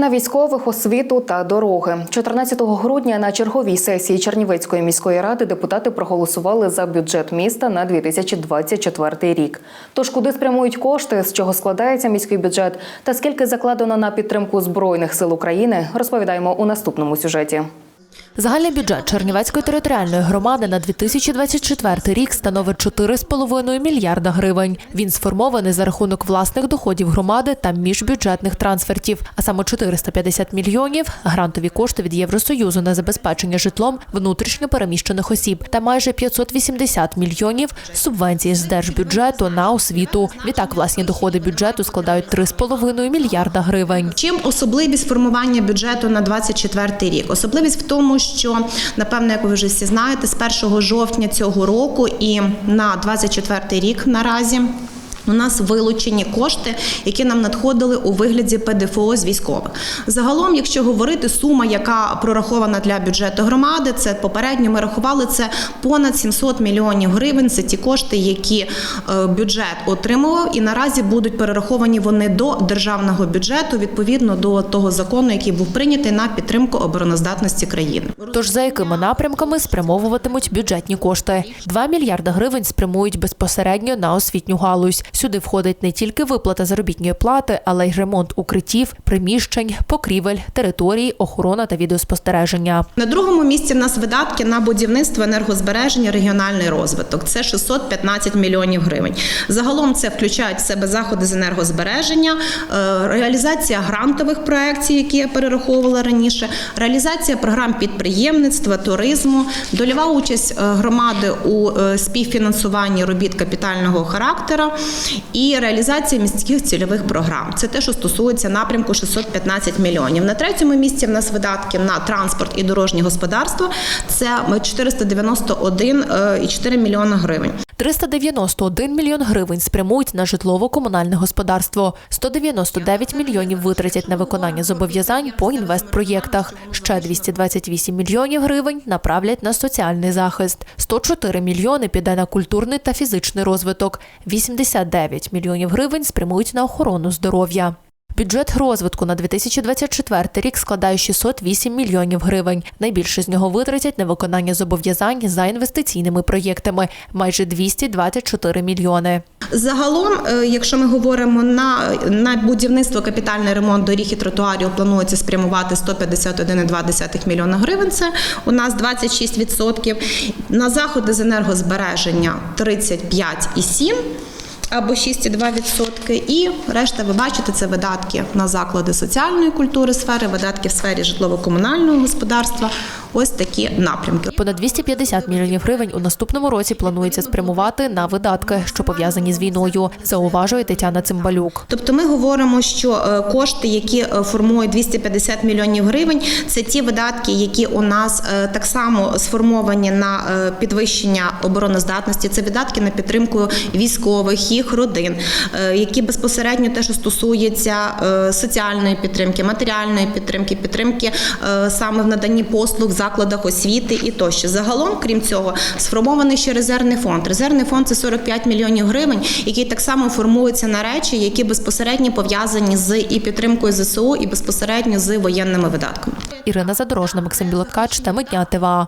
На військових освіту та дороги 14 грудня на черговій сесії Чернівецької міської ради депутати проголосували за бюджет міста на 2024 рік. Тож куди спрямують кошти, з чого складається міський бюджет та скільки закладено на підтримку збройних сил України, розповідаємо у наступному сюжеті. Загальний бюджет Чернівецької територіальної громади на 2024 рік становить 4,5 мільярда гривень. Він сформований за рахунок власних доходів громади та міжбюджетних трансфертів, а саме 450 мільйонів – грантові кошти від Євросоюзу на забезпечення житлом внутрішньо переміщених осіб та майже 580 мільйонів субвенції з держбюджету на освіту. Відтак власні доходи бюджету складають 3,5 мільярда гривень. Чим особливість формування бюджету на 24 рік? Особливість в тому, що напевно, як ви вже всі знаєте, з 1 жовтня цього року і на 24 рік наразі. У нас вилучені кошти, які нам надходили у вигляді ПДФО з військових. Загалом, якщо говорити, сума, яка прорахована для бюджету громади, це попередньо ми рахували це понад 700 мільйонів гривень. Це ті кошти, які е, бюджет отримував, і наразі будуть перераховані вони до державного бюджету відповідно до того закону, який був прийнятий на підтримку обороноздатності країни. Тож за якими напрямками спрямовуватимуть бюджетні кошти? 2 мільярда гривень спрямують безпосередньо на освітню галузь. Сюди входить не тільки виплата заробітної плати, але й ремонт укриттів, приміщень, покрівель, територій, охорона та відеоспостереження. На другому місці в нас видатки на будівництво, енергозбереження, регіональний розвиток. Це 615 мільйонів гривень. Загалом це включають в себе заходи з енергозбереження, е, реалізація грантових проєктів, які я перераховувала раніше, реалізація програм підприємництва, туризму, дольова участь е, громади у е, співфінансуванні робіт капітального характера і реалізація міських цільових програм. Це те, що стосується напрямку 615 мільйонів. На третьому місці в нас видатки на транспорт і дорожнє господарство. Це 491,4 мільйона гривень. 391 мільйон гривень спрямують на житлово-комунальне господарство. 199 мільйонів витратять на виконання зобов'язань по інвестпроєктах. Ще 228 мільйонів гривень направлять на соціальний захист. 104 мільйони піде на культурний та фізичний розвиток. 89 мільйонів гривень спрямують на охорону здоров'я. Бюджет розвитку на 2024 рік складає 608 мільйонів гривень. Найбільше з нього витратять на виконання зобов'язань за інвестиційними проєктами – майже 224 мільйони. Загалом, е, якщо ми говоримо на, на будівництво капітальний ремонт доріг і тротуарів, планується спрямувати 151,2 мільйона гривень. Це у нас 26%. На заходи з енергозбереження 35,7%. Або 6,2%. І решта, ви бачите, це видатки на заклади соціальної культури сфери, видатки в сфері житлово-комунального господарства. Ось такі напрямки. Понад 250 мільйонів гривень у наступному році планується спрямувати на видатки, що пов'язані з війною, зауважує Тетяна Цимбалюк. Тобто ми говоримо, що е, кошти, які е, формують 250 мільйонів гривень, це ті видатки, які у нас е, так само сформовані на підвищення обороноздатності. Це видатки на підтримку військових, їх родин, які безпосередньо те, що стосується е, соціальної підтримки, матеріальної підтримки, підтримки саме в наданні послуг закладах освіти і тощо. Загалом, крім цього, сформований ще резервний фонд. Резервний фонд це 45 мільйонів гривень, який так само формується на речі, які безпосередньо пов'язані з і підтримкою ЗСУ, і безпосередньо з воєнними видатками. Ірина Задорожна, Максим Білоткач, теми дня ТВА.